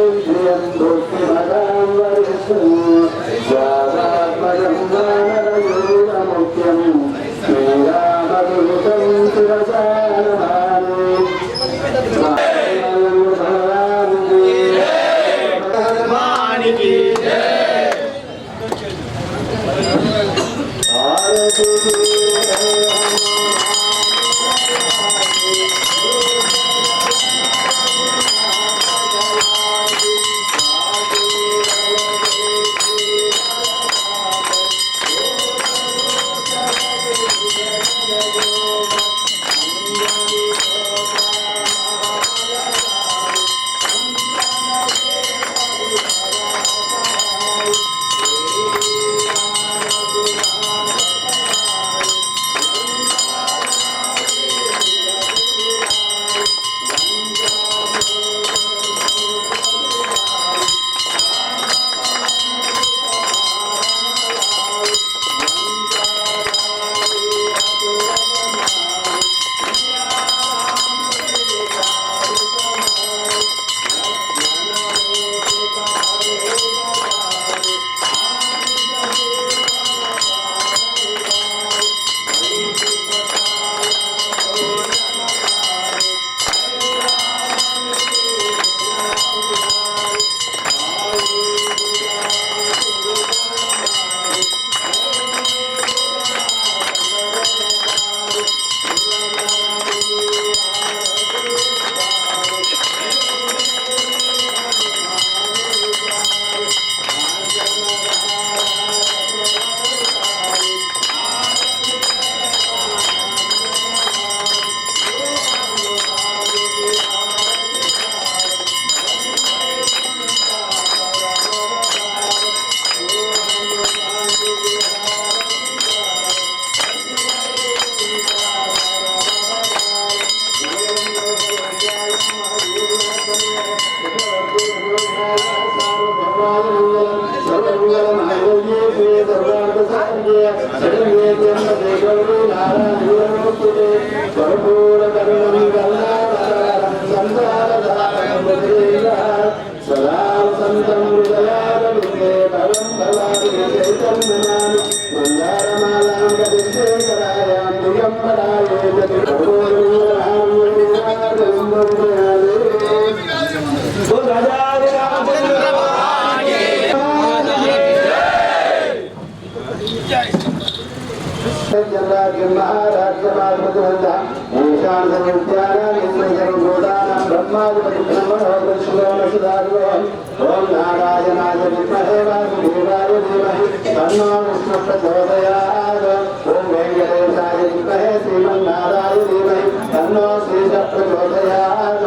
Diyen dostuna da భగవంత. ఈశాన సర్వోద్యానాలు గోదానం బ్రహ్మాధిపతి బ్రహ్మణోదారులో ఓం నారాయణాయ విద్మహే వాసుదేవాయ ధీమహి. తన్నో విష్ణు ప్రచోదయాత్ ఓం వెంకటేశాయ విద్మహే శ్రీమన్నారాయ ధీమహి. తన్నో శ్రీశ ప్రచోదయాత్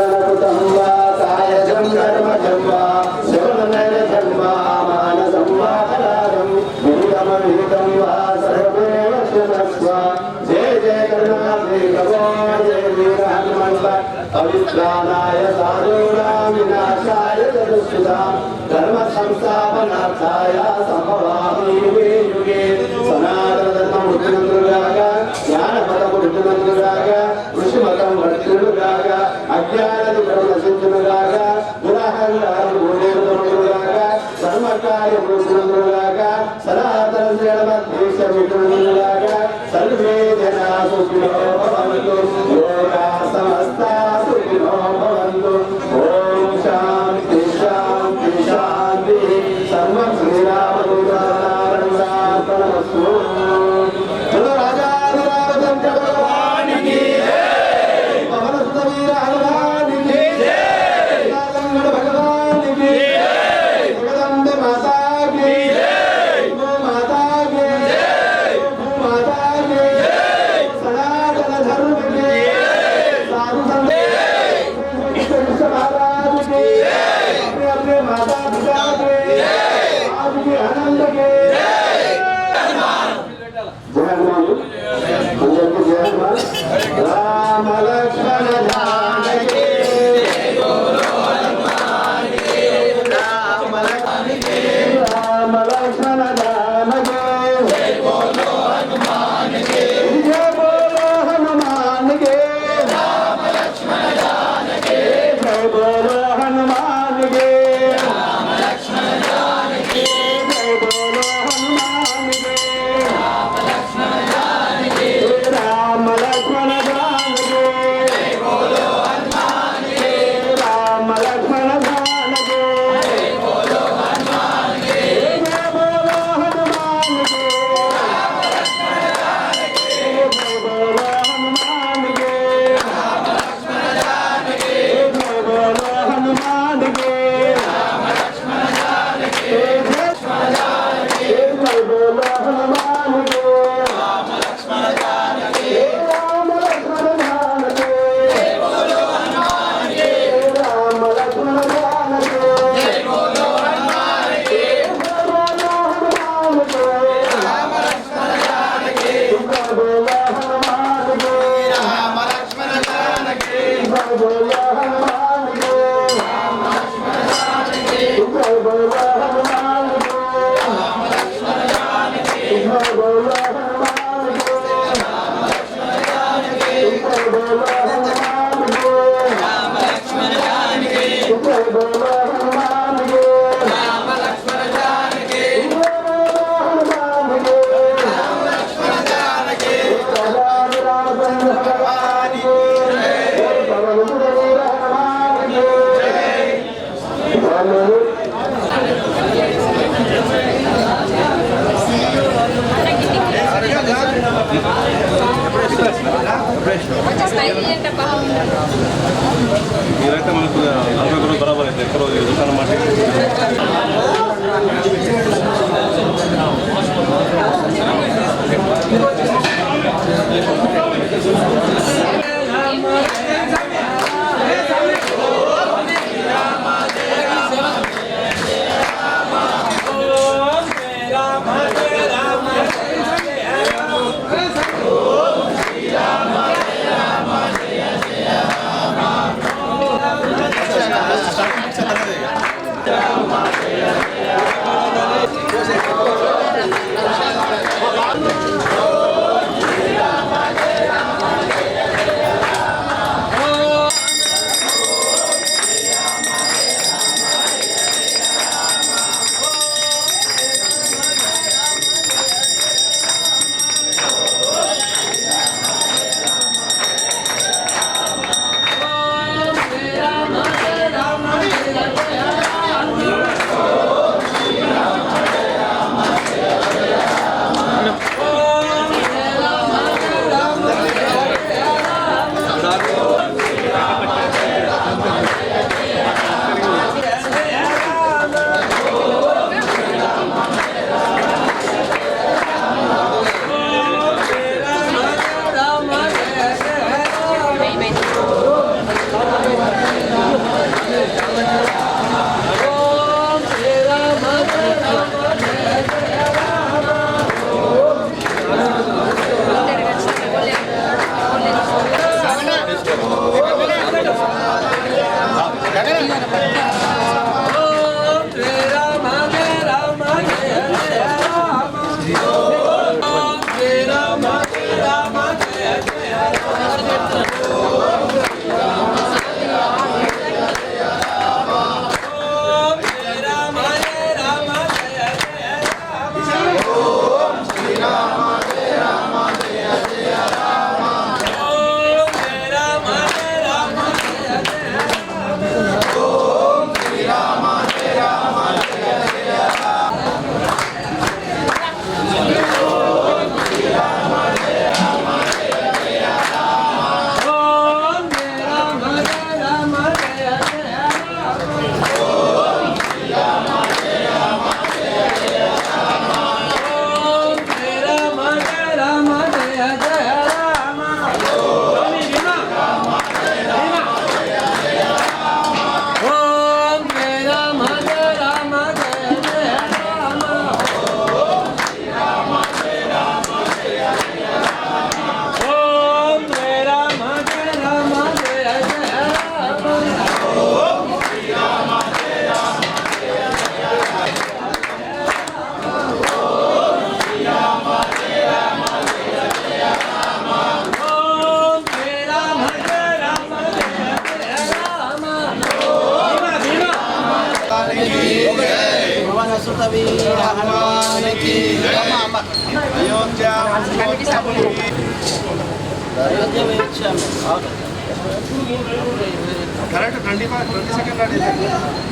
twenty five twenty second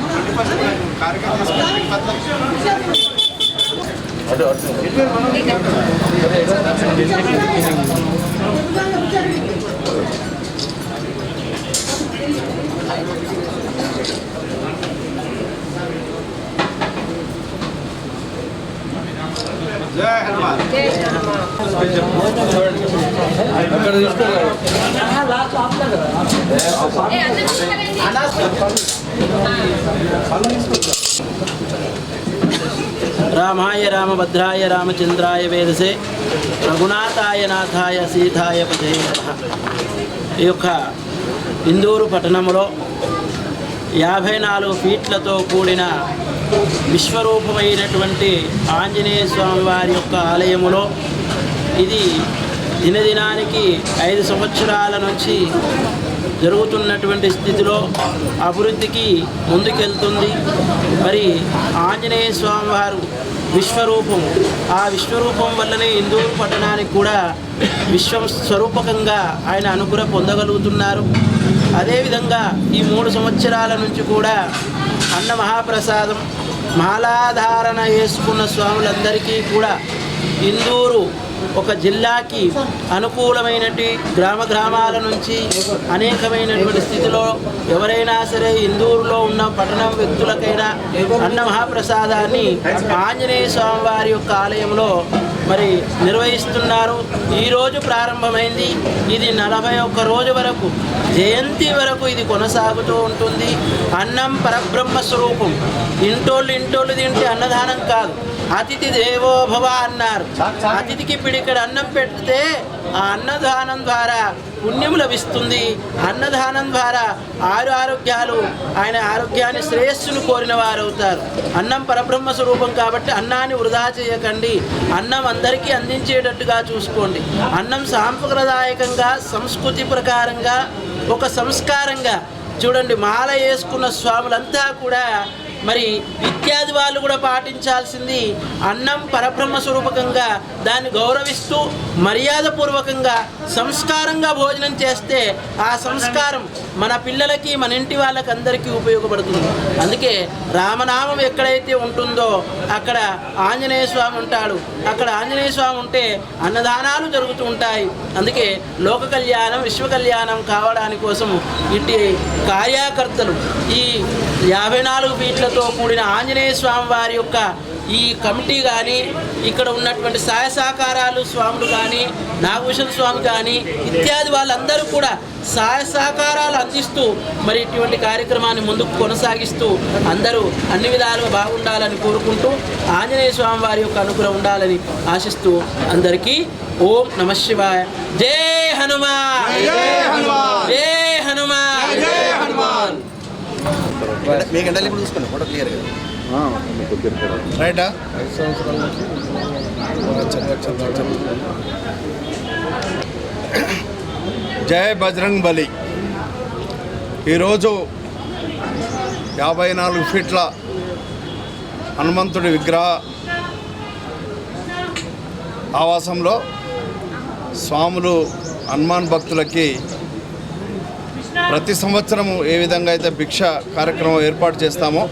twenty first కార్యక్రమం చేసుకుని జై హనుమాన్. రామాయ రామభద్రాయ రామచంద్రాయ వేదసే రఘునాథాయ నాథాయ సీతాయ పదే ఈ యొక్క ఇందూరు పట్టణంలో యాభై నాలుగు ఫీట్లతో కూడిన విశ్వరూపమైనటువంటి ఆంజనేయ స్వామి వారి యొక్క ఆలయములో ఇది దినదినానికి ఐదు సంవత్సరాల నుంచి జరుగుతున్నటువంటి స్థితిలో అభివృద్ధికి ముందుకెళ్తుంది. మరి ఆంజనేయ స్వామి వారు విశ్వరూపం ఆ విశ్వరూపం వల్లనే ఇందూరు పట్టణానికి కూడా విశ్వం స్వరూపకంగా ఆయన అనుగ్రహ పొందగలుగుతున్నారు. అదేవిధంగా ఈ మూడు సంవత్సరాల నుంచి కూడా అన్న మహాప్రసాదం మాలాధారణ వేసుకున్న స్వాములందరికీ కూడా ఇందూరు ఒక జిల్లాకి అనుకూలమైనటి గ్రామ గ్రామాల నుంచి అనేకమైనటువంటి స్థితిలో ఎవరైనా సరే ఇందూరులో ఉన్న పట్టణం వ్యక్తులకైనా అన్న మహాప్రసాదాన్ని ఆంజనేయ స్వామి వారి యొక్క ఆలయంలో మరి నిర్వహిస్తున్నారు. ఈరోజు ప్రారంభమైంది. ఇది నలభై ఒక్క రోజు వరకు జయంతి వరకు ఇది కొనసాగుతూ ఉంటుంది. అన్నం పరబ్రహ్మ స్వరూపం. ఇంటోళ్ళు ఇంటోళ్ళు తింటే అన్నదానం కాదు. అతిథి దేవో భవ అన్నారు అతిథికి పిడికడ అన్నం పెడితే ఆ అన్నదానం ద్వారా పుణ్యం లభిస్తుంది. అన్నదానం ద్వారా ఆరు ఆరోగ్యాలు ఆయన ఆరోగ్యాన్ని శ్రేయస్సును కోరిన వారు అవుతారు అన్నం పరబ్రహ్మ స్వరూపం కాబట్టి అన్నాన్ని వృధా చేయకండి. అన్నం అందరికీ అందించేటట్టుగా చూసుకోండి. అన్నం సాంప్రదాయకంగా సంస్కృతి ప్రకారంగా ఒక సంస్కారంగా. చూడండి మాల వేసుకున్న స్వాములంతా కూడా మరి ఇత్యాది వాళ్ళు కూడా పాటించాల్సింది అన్నం పరబ్రహ్మ స్వరూపకంగా దాన్ని గౌరవిస్తూ మర్యాదపూర్వకంగా సంస్కారంగా భోజనం చేస్తే ఆ సంస్కారం మన పిల్లలకి మన ఇంటి వాళ్ళకి అందరికీ ఉపయోగపడుతుంది. అందుకే రామనామం ఎక్కడైతే ఉంటుందో అక్కడ ఆంజనేయ స్వామి ఉంటాడు. అక్కడ ఆంజనేయ స్వామి ఉంటే అన్నదానాలు జరుగుతూ ఉంటాయి. అందుకే లోక కళ్యాణం విశ్వ కళ్యాణం కావడానికోసం కోసం కార్యకర్తలు ఈ యాభై నాలుగు ఫీట్లతో కూడిన ఆంజనేయ స్వామి వారి యొక్క ఈ కమిటీ కానీ ఇక్కడ ఉన్నటువంటి సహాయ సహకారాలు స్వాములు కానీ నాగభూషణ స్వామి కానీ ఇత్యాది వాళ్ళందరూ కూడా సహాయ సహకారాలు అందిస్తూ మరి ఇటువంటి కార్యక్రమాన్ని ముందుకు కొనసాగిస్తూ అందరూ అన్ని విధాలుగా బాగుండాలని కోరుకుంటూ ఆంజనేయ స్వామి వారి యొక్క అనుగ్రహం ఉండాలని ఆశిస్తూ అందరికీ ఓం నమ శివాయ. జై హనుమాన్. జై హనుమాన్. మీకు ఎండలు ఇప్పుడు చూసుకోండి ఫోటో క్లియర్గా రైటా? జై బజరంగ్ బలి. ఈరోజు యాభై నాలుగు ఫీట్ల హనుమంతుడి విగ్రహ ఆవాసంలో స్వాములు హనుమాన్ భక్తులకి ప్రతి సంవత్సరము ఏ విధంగా అయితే భిక్ష కార్యక్రమం ఏర్పాటు చేస్తామో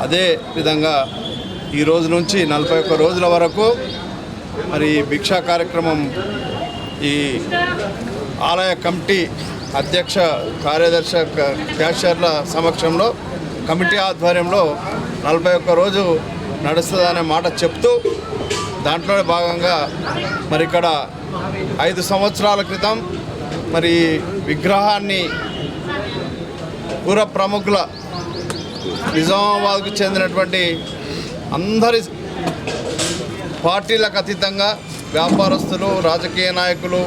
అదే విధంగా ఈ రోజు నుంచి నలభై ఒక్క రోజుల వరకు మరి ఈ భిక్షా కార్యక్రమం ఈ ఆలయ కమిటీ అధ్యక్ష కార్యదర్శి క- క్యాషియర్ల సమక్షంలో కమిటీ ఆధ్వర్యంలో నలభై ఒక్క రోజు నడుస్తుందనే మాట చెప్తూ దాంట్లో భాగంగా మరి ఇక్కడ ఐదు సంవత్సరాల క్రితం మరి విగ్రహాన్ని పుర ప్రముఖుల నిజామాబాద్కు చెందినటువంటి అందరి పార్టీలకు అతీతంగా వ్యాపారస్తులు రాజకీయ నాయకులు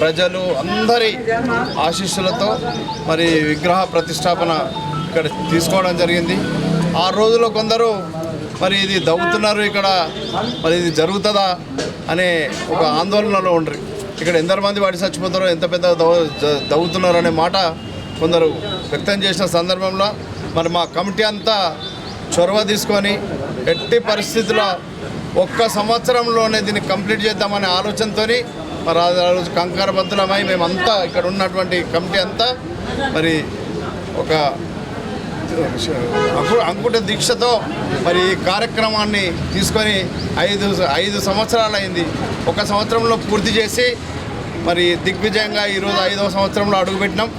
ప్రజలు అందరి ఆశీస్సులతో మరి విగ్రహ ప్రతిష్టాపన ఇక్కడ తీసుకోవడం జరిగింది. ఆ రోజుల్లో కొందరు మరి ఇది దవ్వుతున్నారు ఇక్కడ మరి ఇది జరుగుతుందా అనే ఒక ఆందోళనలో ఉండరు. ఇక్కడ ఎందరు మంది వాడి చచ్చిపోతారో ఎంత పెద్ద దవ్వ అనే మాట కొందరు వ్యక్తం చేసిన సందర్భంలో మరి మా కమిటీ అంతా చొరవ తీసుకొని ఎట్టి పరిస్థితుల్లో ఒక్క సంవత్సరంలోనే దీన్ని కంప్లీట్ చేద్దామనే ఆలోచనతో మరి ఆ రోజు కంకరబద్దులమై మేమంతా ఇక్కడ ఉన్నటువంటి కమిటీ అంతా మరి ఒక అంకుట దీక్షతో మరి ఈ కార్యక్రమాన్ని తీసుకొని ఐదు ఐదు సంవత్సరాలు అయింది ఒక సంవత్సరంలో పూర్తి చేసి మరి దిగ్విజయంగా ఈరోజు ఐదవ సంవత్సరంలో అడుగుపెట్టినాం.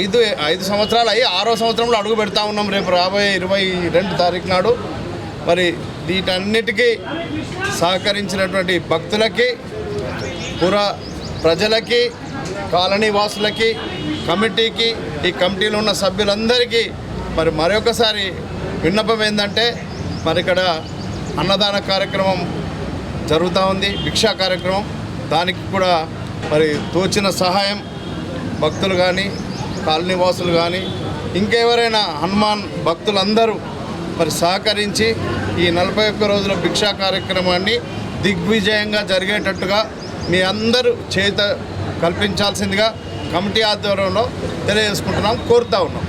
ఐదు ఐదు సంవత్సరాలు అయ్యి ఆరో సంవత్సరంలో అడుగు పెడతా ఉన్నాం రేపు రాబోయే ఇరవై రెండు తారీఖు నాడు. మరి వీటన్నిటికీ సహకరించినటువంటి భక్తులకి పుర ప్రజలకి కాలనీ వాసులకి కమిటీకి ఈ కమిటీలో ఉన్న సభ్యులందరికీ మరి మరొకసారి విన్నపం ఏంటంటే మరి ఇక్కడ అన్నదాన కార్యక్రమం జరుగుతూ ఉంది భిక్షా కార్యక్రమం. దానికి కూడా మరి తోచిన సహాయం భక్తులు కానీ కాలనీవాసులు కానీ ఇంకెవరైనా హనుమాన్ భక్తులందరూ మరి సహకరించి ఈ నలభై ఒక్క రోజుల భిక్షా కార్యక్రమాన్ని దిగ్విజయంగా జరిగేటట్టుగా మీ అందరూ చేత కల్పించాల్సిందిగా కమిటీ ఆధ్వర్యంలో తెలియజేసుకుంటున్నాం కోరుతా ఉన్నాం.